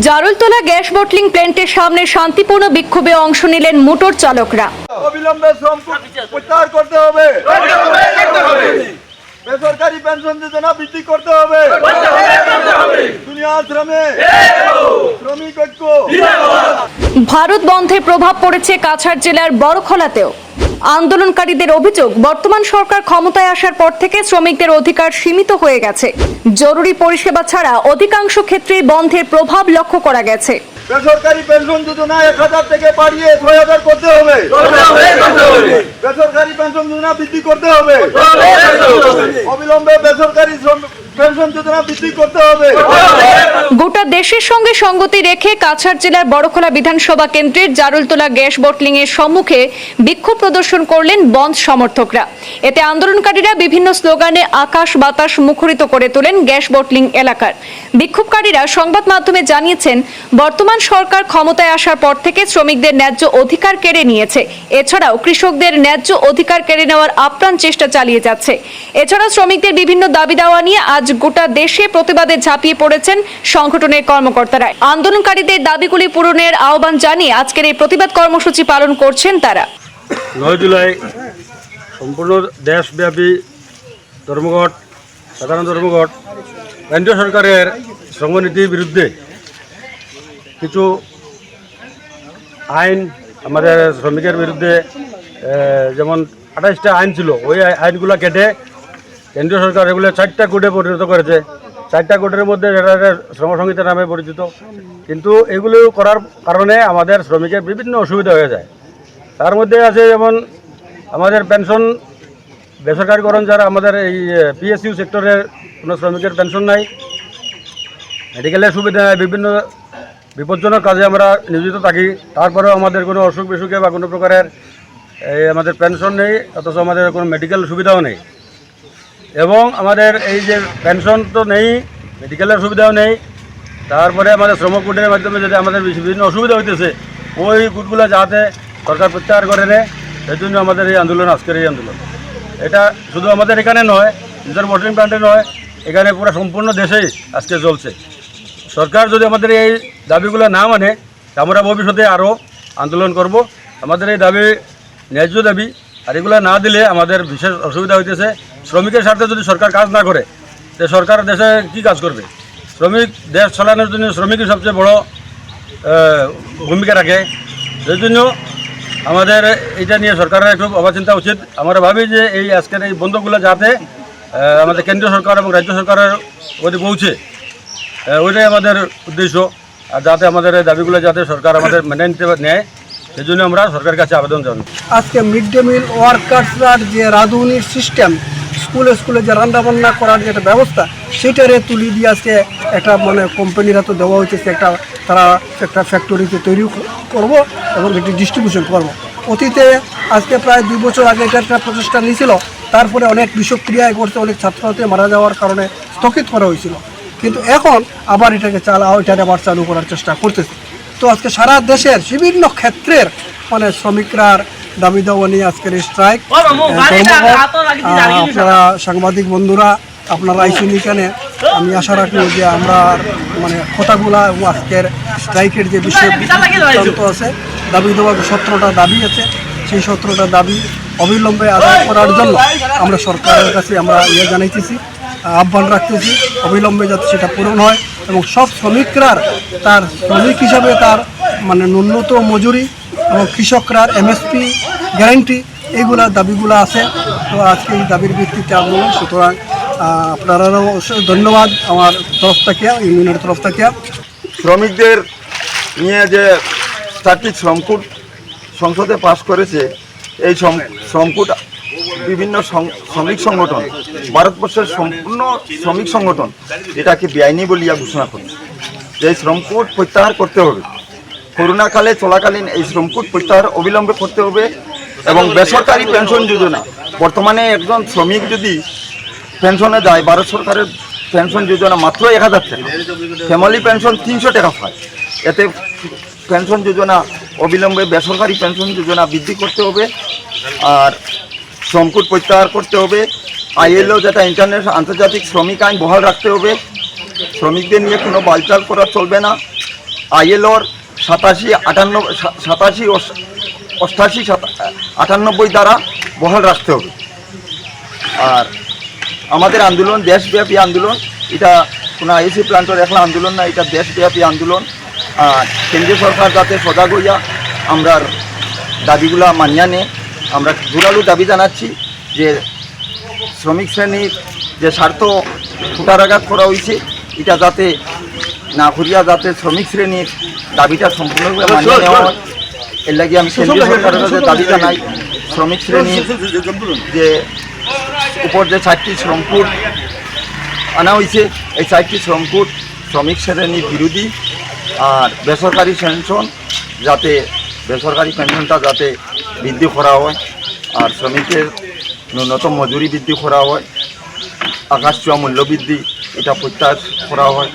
Jarultala gas bottling প্ল্যান্টের সামনে শান্তিপূর্ণ বিক্ষোভে অংশ নিলেন মোটর চালকরা। অবিলম্বে শ্রম প্রত্যাহার করতে হবে। বেসরকারি পেনশন যোজনা বৃদ্ধি করতে হবে। দুনিয়া শ্রমে। শ্রমিক ঐক্য। ভারত বন্ধের প্রভাব পড়েছে কাছাড় জেলার বড়খলাতেও। আন্দোলনকারীদের অভিযোগ বর্তমান সরকার ক্ষমতায় আসার পর থেকে শ্রমিকদের অধিকার সীমিত হয়ে গেছে। জরুরি পরিষেবা ছাড়া অধিকাংশ ক্ষেত্রেই বন্ধের প্রভাব লক্ষ্য করা গেছে। বেসরকারি পেনশন যোজনা এক হাজার থেকে বাড়িয়ে ছয় হাজার করতে হবে। বেসরকারি পেনশন যোজনা বৃদ্ধি করতে হবে। অবিলম্বে বেসরকারি গোটা দেশের সঙ্গে সঙ্গতি রেখে কাছাড় জেলার বড়খলা বিধানসভা কেন্দ্রের জারুলতলা গ্যাস বটলিং এর সম্মুখে বিক্ষোভ প্রদর্শন করলেন বন্ধ সমর্থকরা। এতে আন্দোলনকারীরা বিভিন্ন স্লোগানে আকাশ বাতাস মুখরিত করে তোলেন গ্যাস বটলিং এলাকার। বিক্ষোভকারীরা সংবাদ মাধ্যমে জানিয়েছেন, বর্তমান সরকার ক্ষমতায় আসার পর থেকে শ্রমিকদের ন্যায্য অধিকার কেড়ে নিয়েছে। এছাড়াও কৃষকদের ন্যায্য অধিকার কেড়ে নেওয়ার আপ্রাণ চেষ্টা চালিয়ে যাচ্ছে। এছাড়া শ্রমিকদের বিভিন্ন দাবি দাওয়া নিয়ে আজ গোটা দেশে প্রতিবাদে ঝাঁপিয়ে পড়েছেন সংগঠনের কর্মকর্তারা। আন্দোলনকারীদের দাবিগুলি পূরণের আহ্বান জানিয়ে আজকের এই প্রতিবাদ কর্মসূচি পালন করছেন তারা। নয় জুলাই সম্পূর্ণ দেশব্যাপী ধর্মঘট, সাধারণ ধর্মঘট, কেন্দ্রীয় সরকারের শ্রমনীতির বিরুদ্ধে কিছু আইন আমাদের শ্রমিকের বিরুদ্ধে যেমন আঠাশটা আইন ছিল, ওই আইনগুলো কেটে কেন্দ্রীয় সরকার এগুলো চারটা কোডে পরিণত করেছে। চারটা কোডের মধ্যে যেটা শ্রম সংহিতা নামে পরিচিত, কিন্তু এগুলো করার কারণে আমাদের শ্রমিকের বিভিন্ন অসুবিধা হয়ে যায়। তার মধ্যে আছে যেমন আমাদের পেনশন, বেসরকারিকরণ যারা আমাদের এই পিএসইউ সেক্টরের কোনো শ্রমিকের পেনশন নাই। মেডিকেলের সুবিধা নাই, বিভিন্ন বিপজ্জনক কাজে আমরা নিয়োজিত থাকি। তারপরেও আমাদের কোনো অসুখ বিসুখে বা কোনো প্রকারের এই আমাদের পেনশন নেই, অথচ আমাদের কোনো মেডিকেল সুবিধাও নেই। এবং আমাদের এই যে পেনশন তো নেই মেডিকেলের সুবিধাও নেই, তারপরে আমাদের শ্রম কোডের মাধ্যমে যদি আমাদের বিভিন্ন অসুবিধা হইতেছে, ওই কোডগুলো যাতে সরকার প্রত্যাহার করে নেয়, সেই জন্য আমাদের এই আন্দোলন, আজকের এই আন্দোলন। এটা শুধু আমাদের এখানে নয়, নিজের বটলিং প্ল্যান্টে নয়, এখানে পুরো সম্পূর্ণ দেশেই আজকে চলছে। সরকার যদি আমাদের এই দাবিগুলো না মানে আমরা ভবিষ্যতে আরও আন্দোলন করব। আমাদের এই দাবি, ন্যায্য দাবি আর এগুলো না দিলে আমাদের বিশেষ অসুবিধা হইতেছে। শ্রমিকের স্বার্থে যদি সরকার কাজ না করে, তো সরকার দেশে কি কাজ করবে? শ্রমিক দেশ চালানোর জন্য শ্রমিকই সবচেয়ে বড় ভূমিকা রাখে। সেই জন্য আমাদের এটা নিয়ে সরকারের একটু অবাচিন্তা উচিত। আমরা ভাবি যে এই আজকের এই বন্ধগুলো যাতে আমাদের কেন্দ্রীয় সরকার এবং রাজ্য সরকারের ওদের পৌঁছে ওইটাই আমাদের উদ্দেশ্য। আর যাতে আমাদের দাবিগুলো যাতে সরকার আমাদের মেনে নিতে নেয়। সেই জন্য আমরা সরকারের কাছে আবেদন জানাই। আজকে মিড ডে মিল ওয়ার্কার্সরার যে রাঁধুনির সিস্টেম স্কুলে স্কুলে যে রান্নাবান্না করার যে একটা ব্যবস্থা, সেটারে তুলি দিয়ে আজকে একটা মানে কোম্পানিরা তো দেওয়া হইতেছে একটা তারা একটা ফ্যাক্টরিতে তৈরি করব এবং এটি ডিস্ট্রিবিউশন করব। অতীতে আজকে প্রায় দুই বছর আগে এটা একটা প্রচেষ্টা নিয়েছিল, তারপরে অনেক বিষক্রিয়ায় করতে অনেক ছাত্রছাত্রী মারা যাওয়ার কারণে স্থগিত করা হয়েছিল। কিন্তু এখন আবার এটাকে চালা এটাকে আবার চালু করার চেষ্টা করতেছে। তো আজকে সারা দেশের বিভিন্ন ক্ষেত্রের মানে শ্রমিকরার দাবি দাওয়া নিয়ে আজকের স্ট্রাইক আপনারা সাংবাদিক বন্ধুরা আপনারা আইসেন এখানে আমি আশা রাখব যে আমরা মানে কথাগুলা এবং আজকের স্ট্রাইকের যে বিষয় আছে দাবি দেওয়া সতেরোটা দাবি আছে সেই সতেরোটা দাবি অবিলম্বে আদায় করার জন্য আমরা সরকারের কাছে আমরা ইয়ে জানাইতেছি আহ্বান রাখতেছি অবিলম্বে যাতে সেটা পূরণ হয়। এবং সব শ্রমিকরার তার শ্রমিক হিসাবে তার মানে ন্যূনতম মজুরি এবং কৃষকরার এমএসপি গ্যারেন্টি, এইগুলা দাবিগুলো আছে। তো আজকে এই দাবির ভিত্তিতে আন্দোলন। সুতরাং আপনারাও ধন্যবাদ আমার তরফ থেকে, ইউনিয়নের তরফ থেকে। শ্রমিকদের নিয়ে যে চারটি শ্রমকূট সংসদে পাশ করেছে, এই শ্রম- শ্রমকূট বিভিন্ন শ্রমিক সংগঠন, ভারতবর্ষের সম্পূর্ণ শ্রমিক সংগঠন এটাকে বেআইনি বলিয়া ঘোষণা করে। এই শ্রমকূট প্রত্যাহার করতে হবে, করোনাকালে চলাকালীন এই শ্রমকূট প্রত্যাহার অবিলম্বে করতে হবে এবং বেসরকারি পেনশন যোজনা, বর্তমানে একজন শ্রমিক যদি পেনশনে যায়, ভারত সরকারের পেনশন যোজনা মাত্র এক হাজার টাকা, ফ্যামিলি পেনশন তিনশো টাকা পায় এতে পেনশন যোজনা অবিলম্বে বেসরকারি পেনশন যোজনা বৃদ্ধি করতে হবে। আর শ্রমকূট প্রত্যাহার করতে হবে। আইএলও যেটা ইন্টারন্যাশনাল আন্তর্জাতিক শ্রমিক আইন বহাল রাখতে হবে। শ্রমিকদের নিয়ে কোনো বালচাল করা চলবে না। আইএলওর সাতাশি আটান্ন সাতাশি অষ্টাশি আটানব্বই দ্বারা বহাল রাখতে হবে। আর আমাদের আন্দোলন, দেশব্যাপী আন্দোলন, এটা কোনো আইএসি প্লান্টের একলা আন্দোলন না, এটা দেশব্যাপী আন্দোলন। আর কেন্দ্রীয় সরকার যাতে সজাগ হইয়া আমরা দাবিগুলা মানিয়া নে আমরা জোরালো দাবি জানাচ্ছি যে শ্রমিক শ্রেণির যে স্বার্থ ফুটারাঘাত করা হয়েছে এটা যাতে না করিয়া যাতে শ্রমিক শ্রেণির দাবিটা সম্পূর্ণভাবে মানিয়ে নেওয়া হয়। এর লাগে আমি কেন্দ্রীয় সরকারের কাছে দাবি জানাই শ্রমিক শ্রেণির যে উপর যে চারটি শ্রমকূট আনা হয়েছে এই চারটি শ্রমকূট শ্রমিক শ্রেণির বিরোধী আর বেসরকারি পেনশন যাতে বেসরকারি পেনশনটা যাতে বৃদ্ধি করা হয় আর শ্রমিকের ন্যূনতম মজুরি বৃদ্ধি করা হয়, আকাশ ছোঁয়া মূল্য বৃদ্ধি, এটা প্রত্যাশ করা হয়।